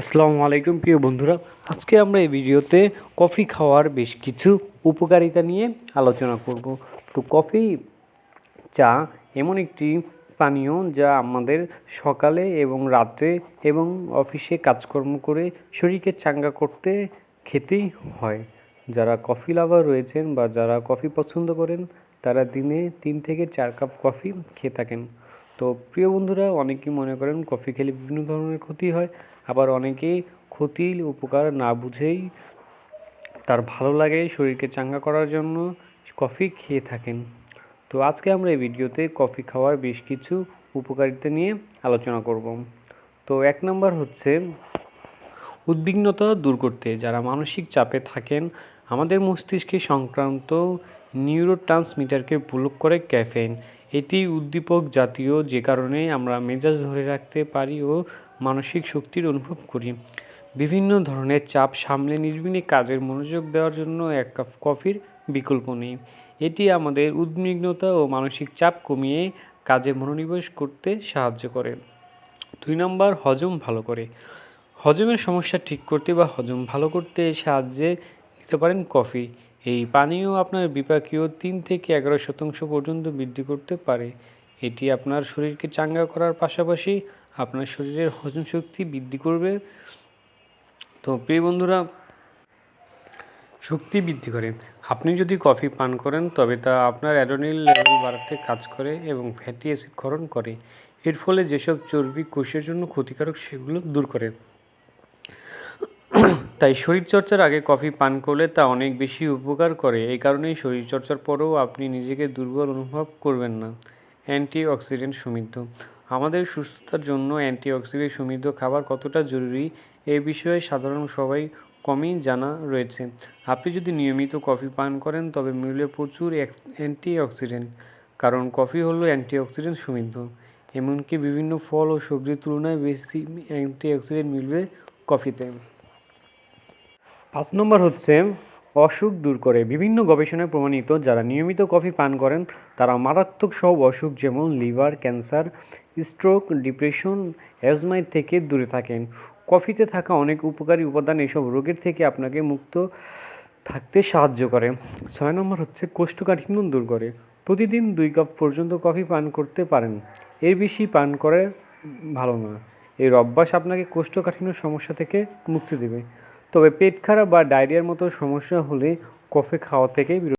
আসসালামু আলাইকুম, প্রিয় বন্ধুরা। আজকে আমরা এই ভিডিওতে কফি খাওয়ার বেশ কিছু উপকারিতা নিয়ে আলোচনা করব। তো কফি চা এমন একটি পানীয় যা আমাদের সকালে এবং রাত্রে এবং অফিসে কাজকর্ম করে শরীরকে চাঙ্গা করতে খেতেই হয়। যারা কফি লাভার রয়েছেন বা যারা কফি পছন্দ করেন, তারা দিনে তিন থেকে চার কাপ কফি খেয়ে থাকেন। তো প্রিয় বন্ধুরা, অনেকেই মনে করেন কফি খেলে বিভিন্ন ধরনের ক্ষতি হয়, আবার অনেকেই ক্ষতির উপকার না বুঝেই তার ভালো লাগে শরীরকে চাঙ্গা করার জন্য কফি খেয়ে থাকেন। তো আজকে আমরা এই ভিডিওতে কফি খাওয়ার বেশ কিছু উপকারিতা নিয়ে আলোচনা করব। তো এক নম্বর হচ্ছে উদ্বিগ্নতা দূর করতে। যারা মানসিক চাপে থাকেন, আমাদের মস্তিষ্কে সংক্রান্ত নিউরোট্রান্সমিটারকে পুলক করে ক্যাফেইন এটি উদ্দীপক জাতীয়, যে কারণে আমরা মেজাজ ধরে রাখতে পারি ও মানসিক শক্তির অনুভব করি। বিভিন্ন ধরনের চাপ সামলে নির্বিঘ্নে কাজের মনোযোগ দেওয়ার জন্য এক কাপ কফির বিকল্প নেই। এটি আমাদের উদ্বিগ্নতা ও মানসিক চাপ কমিয়ে কাজে মনোনিবেশ করতে সাহায্য করে। দুই নম্বর, হজম ভালো করে। হজমের সমস্যা ঠিক করতে বা হজম ভালো করতে সাহায্যে নিতে পারেন কফি এই পানীয় আপনার বিপাকীয় তিন থেকে এগারো শতাংশ পর্যন্ত বৃদ্ধি করতে পারে। এটি আপনার শরীরকে চাঙ্গা করার পাশাপাশি আপনার শরীরের হজম শক্তি বৃদ্ধি করবে। তো প্রিয় বন্ধুরা, শক্তি বৃদ্ধি করে। আপনি যদি কফি পান করেন, তবে তা আপনার অ্যাডোনিল লেভেল বাড়াতে কাজ করে এবং ফ্যাটি অ্যাসিড ক্ষরণ করে। এর ফলে যেসব চর্বি কোষের জন্য ক্ষতিকারক, সেগুলো দূর করে। তাই শরীরচর্চার আগে কফি পান করলে তা অনেক বেশি উপকার করে। এই কারণেই শরীরচর্চার পরেও আপনি নিজেকে দুর্বল অনুভব করবেন না। অ্যান্টি অক্সিডেন্ট সমৃদ্ধ। আমাদের সুস্থতার জন্য অ্যান্টি অক্সিডেন্ট সমৃদ্ধ খাবার কতটা জরুরি এ বিষয়ে সাধারণ সবাই কমই জানা রয়েছে। আপনি যদি নিয়মিত কফি পান করেন, তবে মিলবে প্রচুর অ্যান্টি অক্সিডেন্ট কারণ কফি হলো অ্যান্টি অক্সিডেন্ট সমৃদ্ধ। এমনকি বিভিন্ন ফল ও সবজির তুলনায় বেশি অ্যান্টি অক্সিডেন্ট মিলবে কফিতে। পাঁচ নম্বর হচ্ছে, অসুখ দূর করে। বিভিন্ন গবেষণায় প্রমাণিত, যারা নিয়মিত কফি পান করেন, তারা মারাত্মক সব অসুখ যেমন লিভার ক্যান্সার, স্ট্রোক, ডিপ্রেশন অ্যাজমাইট থেকে দূরে থাকেন। কফিতে থাকা অনেক উপকারী উপাদান এসব রোগের থেকে আপনাকে মুক্ত থাকতে সাহায্য করে। ছয় নম্বর হচ্ছে, কোষ্ঠকাঠিন্য দূর করে। প্রতিদিন দুই কাপ পর্যন্ত কফি পান করতে পারেন। এর বেশি পান করে ভালো না। এর অভ্যাস আপনাকে কোষ্ঠকাঠিন্য সমস্যা থেকে মুক্তি দেবে। তবে পেট খারাপ বা ডায়রিয়ার মতো সমস্যা হলে কফি খাওয়া থেকে